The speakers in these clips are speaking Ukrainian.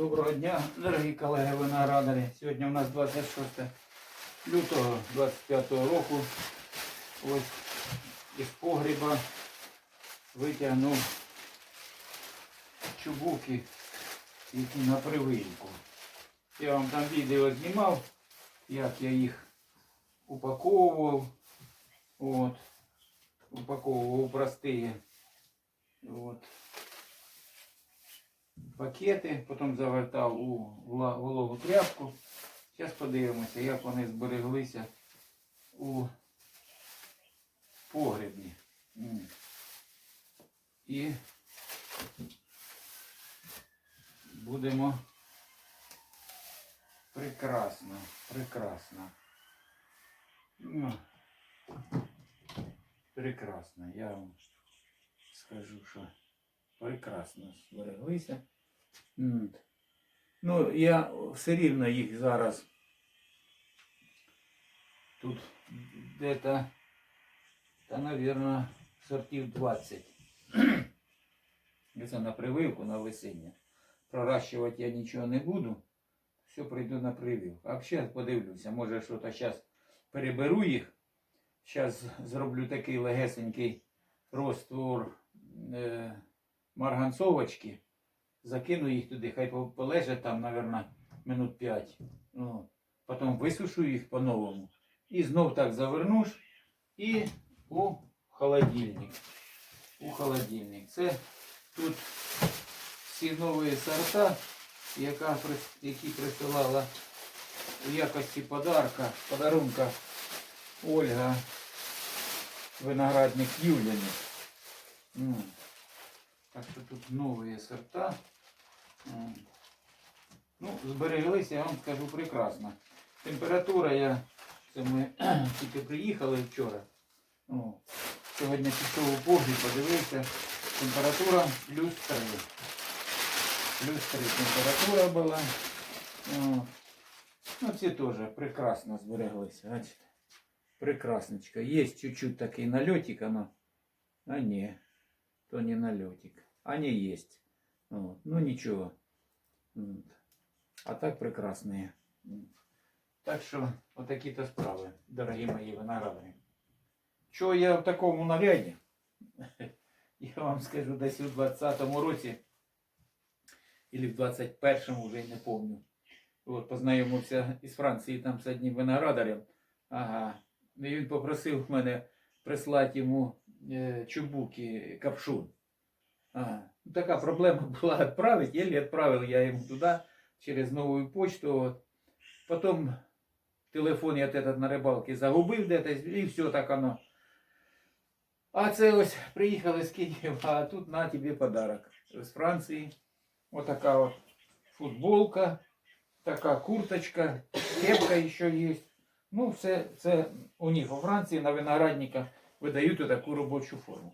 Доброго дня, дорогі колеги виноградарі. Сьогодні у нас 26 лютого 25 року. Ось із погріба витягнув чубуки, які на прививку. Я вам там відео знімав, як я їх упаковував. От. Упаковував прості. От пакети, потім завертав у вологу тряпку. Зараз подивимося, як вони збереглися у погребі. І будемо прекрасно, прекрасно. Ну, прекрасно. Я вам скажу, що прекрасно збереглися. Ну, я все рівно їх зараз тут де-то, та, наверное, сортів 20. Це на прививку, на весіння. Проращувати я нічого не буду. Все прийду на прививку. А ще подивлюся, може що то зараз переберу їх. Зараз зроблю такий легесенький розтвор е, марганцовочки. Закину їх туди, хай полежать там, мабуть, минут 5. Ну, потім висушу їх по-новому. І знов так заверну і у холодильник. У холодильник. Це тут всі нові сорта, яка, які присилала у якості подарка, подарунка Ольга виноградник Юліни. М. Так що тут нові сорта. М. Ну, збереглися, я вам скажу прекрасно. Температура я. Це ми тільки приїхали вчора. Ну, сьогодні пішов у погріб, подивився. Температура плюс 3. Плюс 3 температура була. О. Ну, ці теж прекрасно збереглися. Бачите? Прекрасночка. Є чуть-чуть такий нальотик, оно. А ні, то не налетик. Они есть. Вот. Ну ничего. А так прекрасные. Так що отакі-то справи, дорогі мої виноградарі. Чого я в такому наряді? Я вам скажу, десь у 20-му році, или в 21-му вже не помню. От, познайомився із Франції там з одним виноградарем. Ага. І він попросив мене прислати йому е, чубуки капшун. А, ну, така проблема була відправити, еле відправив я йому туди через нову почту. От. Потім телефон я этот на рибалці загубив десь і все так оно. А це ось приїхали з Києва, а тут на тобі подарок з Франції. Отака от футболка, така курточка, кепка ще є. Ну, все це у них у Франції на виноградниках видають таку робочу форму.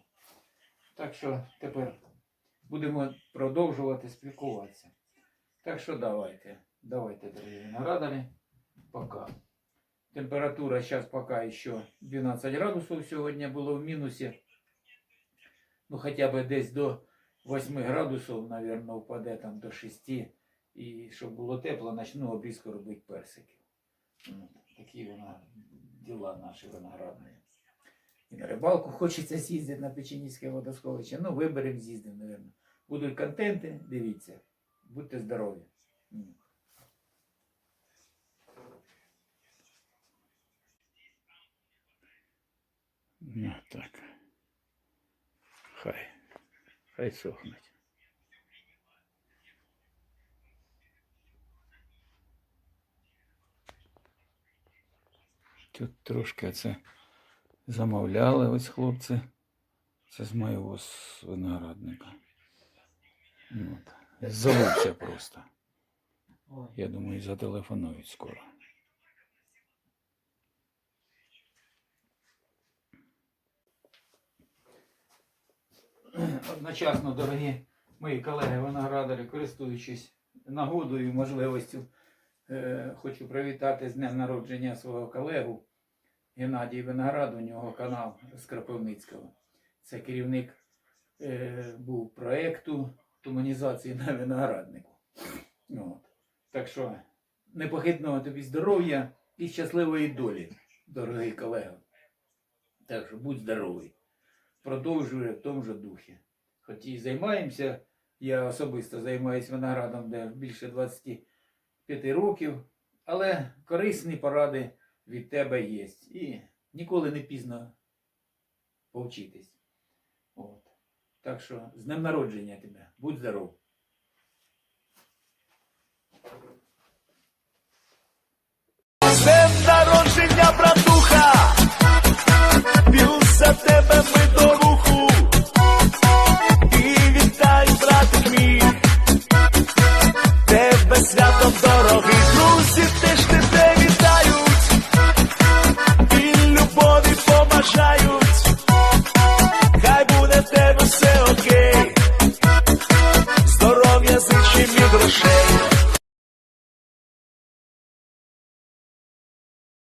Так що тепер будемо продовжувати спілкуватися. Так що давайте, давайте, дорогі виноградарі, пока. Температура зараз поки ще 12 градусів сьогодні було в мінусі. Ну, хоча б десь до 8 градусів, мабуть, впаде там до 6. І щоб було тепло, почну обрізку робити персиків. Ну, Такі вона діла наші виноградні. І на рибалку хочеться з'їздити на Печенівське водосховище. Ну, виберемо, з'їздимо, мабуть. Будуть контенти, дивіться. Будьте здорові. Ну, так. Хай. Хай сохнуть. Тут трошки це замовляли ось хлопці. Це з моєго виноградника. Ну, От. Забувся просто. Я думаю, зателефонують скоро. Одночасно, дорогі мої колеги виноградарі, користуючись нагодою і можливістю, е, хочу привітати з днем народження свого колегу Геннадій Виноград, у нього канал з Кропивницького. Це керівник е, був проєкту туманізації на винограднику. От. Так що непохитного тобі здоров'я і щасливої долі, дорогий колега. Так що будь здоровий. Продовжує в тому же духі. Хоч і займаємося, я особисто займаюся виноградом де більше 25 років, але корисні поради від тебе є. І ніколи не пізно повчитись. От. Так що з днем народження тебе. Будь здоров.